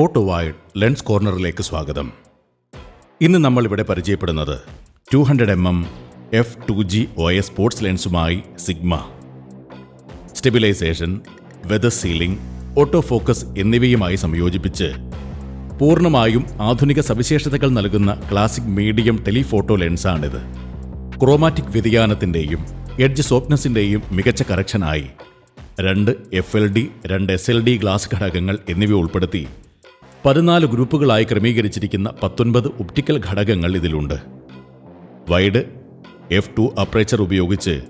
Photo wide lens കോർണറിലേക്ക് സ്വാഗതം. ഇന്ന് നമ്മൾ ഇവിടെ പരിചയപ്പെടുന്നത് two hundred M M F two G O S sports ലെൻസുമായി Sigma. Stabilization weather sealing auto focus എന്നിവയുമായി സംയോജിപ്പിച്ച് പൂർണമായും ആധുനിക സവിശേഷതകൾ നൽകുന്ന ക്ലാസിക് മീഡിയം ടെലിഫോട്ടോ ലെൻസാണിത്. ക്രോമാറ്റിക് വ്യതിയാനത്തിന്റെയും എഡ്ജ് സോഫ്റ്റ്നസിന്റെയും മികച്ച കറക്ഷനായി രണ്ട് എഫ് എൽ ഡി രണ്ട് എസ് എൽ ഡി ഗ്ലാസ് ഘടകങ്ങൾ എന്നിവ ഉൾപ്പെടുത്തി പതിനാല് ഗ്രൂപ്പുകളായി ക്രമീകരിച്ചിരിക്കുന്ന പത്തൊൻപത് ഒപ്റ്റിക്കൽ ഘടകങ്ങൾ ഇതിലുണ്ട്. വൈഡ് എഫ് ടു അപ്രേച്ചർ ഉപയോഗിച്ച്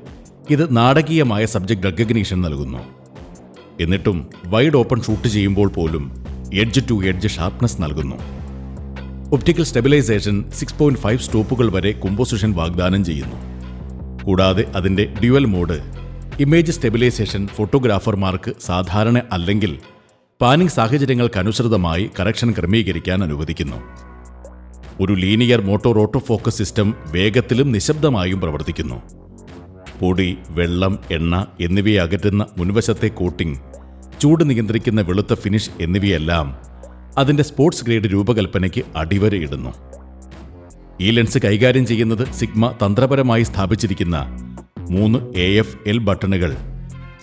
ഇത് നാടകീയമായ സബ്ജക്ട് റെക്കഗ്നീഷൻ നൽകുന്നു. എന്നിട്ടും വൈഡ് ഓപ്പൺ ഷൂട്ട് ചെയ്യുമ്പോൾ പോലും എഡ്ജ് ടു എഡ്ജ് ഷാർപ്നെസ് നൽകുന്നു. Optical stabilization six point five സ്റ്റോപ്പുകൾ വരെ കോമ്പോസിഷൻ വാഗ്ദാനം ചെയ്യുന്നു. കൂടാതെ അതിന്റെ ഡ്യുവൽ മോഡ് ഇമേജ് സ്റ്റെബിലൈസേഷൻ ഫോട്ടോഗ്രാഫർമാർക്ക് സാധാരണ അല്ലെങ്കിൽ പാനിംഗ് സാഹചര്യങ്ങൾക്കനുസൃതമായി കറക്ഷൻ ക്രമീകരിക്കാൻ അനുവദിക്കുന്നു. ഒരു linear motor auto focus system വേഗത്തിലും നിശബ്ദമായും പ്രവർത്തിക്കുന്നു. പൊടി വെള്ളം എണ്ണ എന്നിവയെ അകറ്റുന്ന മുൻവശത്തെ കോട്ടിംഗ് ചൂട് നിയന്ത്രിക്കുന്ന വെളുത്ത ഫിനിഷ് എന്നിവയെല്ലാം അതിന്റെ സ്പോർട്സ് ഗ്രേഡ് രൂപകൽപ്പനയ്ക്ക് അടിവരയിടുന്നു ഈ ലെൻസ് കൈകാര്യം ചെയ്യുന്നത് സിഗ്മ തന്ത്രപരമായി സ്ഥാപിച്ചിരിക്കുന്ന മൂന്ന് എ എഫ് എൽ ബട്ടണുകൾ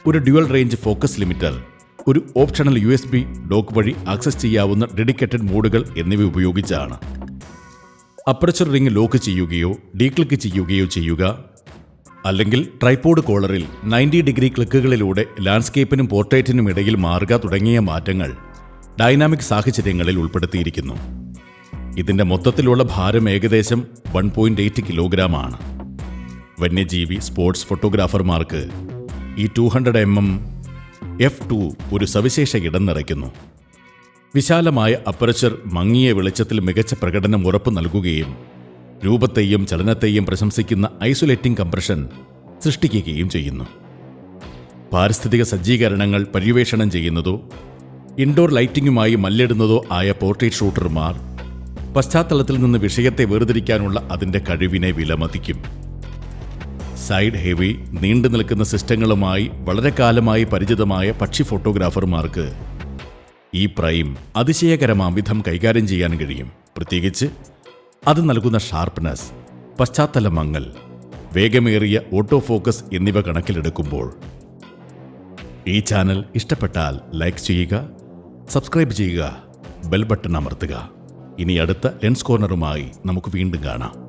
ഒരു ഡ്യുവൽ റേഞ്ച് ഫോക്കസ് ലിമിറ്റർ ഒരു optional U S B dock വഴി ആക്സസ് ചെയ്യാവുന്ന ഡെഡിക്കേറ്റഡ് മോഡുകൾ എന്നിവ ഉപയോഗിച്ചാണ്. അപ്പർച്ചർ റിംഗ് ലോക്ക് ചെയ്യുകയോ ഡീക്ലിക്ക് ചെയ്യുകയോ ചെയ്യുക. അല്ലെങ്കിൽ ട്രൈപോഡ് കോളറിൽ നയന്റി ഡിഗ്രി ക്ലിക്കുകളിലൂടെ ലാൻഡ്സ്കേപ്പിനും പോർട്രേറ്റിനും ഇടയിൽ മാറുക തുടങ്ങിയ മാറ്റങ്ങൾ ഡൈനാമിക് സാഹചര്യങ്ങളിൽ ഉൾപ്പെടുത്തിയിരിക്കുന്നു. ഇതിന്റെ മൊത്തത്തിലുള്ള ഭാരം ഏകദേശം വൺ പോയിന്റ് എയ്റ്റ് കിലോഗ്രാം ആണ് വന്യജീവി സ്പോർട്സ് ഫോട്ടോഗ്രാഫർമാർക്ക് ഈ two hundred M M F two ഒരു സവിശേഷ ഇടം നിറയ്ക്കുന്നു. വിശാലമായ അപ്പറച്ചർ മങ്ങിയ വെളിച്ചത്തിൽ മികച്ച പ്രകടനം ഉറപ്പു നൽകുകയും രൂപത്തെയും ചലനത്തെയും പ്രശംസിക്കുന്ന ഐസൊലേറ്റിംഗ് കംപ്രഷൻ സൃഷ്ടിക്കുകയും ചെയ്യുന്നു. പാരിസ്ഥിതിക സജ്ജീകരണങ്ങൾ പര്യവേഷണം ചെയ്യുന്നതോ ഇൻഡോർ ലൈറ്റിംഗുമായി മല്ലിടുന്നതോ ആയ പോർട്രേറ്റ് ഷൂട്ടർമാർ പശ്ചാത്തലത്തിൽ നിന്ന് വിഷയത്തെ വേർതിരിക്കാനുള്ള അതിന്റെ കഴിവിനെ വിലമതിക്കും. സൈഡ് ഹെവി നീണ്ടു നിൽക്കുന്ന സിസ്റ്റങ്ങളുമായി വളരെ കാലമായി പരിചിതമായ പക്ഷി ഫോട്ടോഗ്രാഫർമാർക്ക് ഈ പ്രൈം അതിശയകരമാം വിധം കൈകാര്യം ചെയ്യാൻ കഴിയും. പ്രത്യേകിച്ച് അത് നൽകുന്ന ഷാർപ്പ്നെസ് പശ്ചാത്തല മങ്ങൽ വേഗമേറിയ ഓട്ടോ ഫോക്കസ് എന്നിവ കണക്കിലെടുക്കുമ്പോൾ. ഈ ചാനൽ ഇഷ്ടപ്പെട്ടാൽ ലൈക്ക് ചെയ്യുക സബ്സ്ക്രൈബ് ചെയ്യുക ബെൽ ബട്ടൺ അമർത്തുക. ഇനി അടുത്ത ലെൻസ് കോർണറുമായി നമുക്ക് വീണ്ടും കാണാം.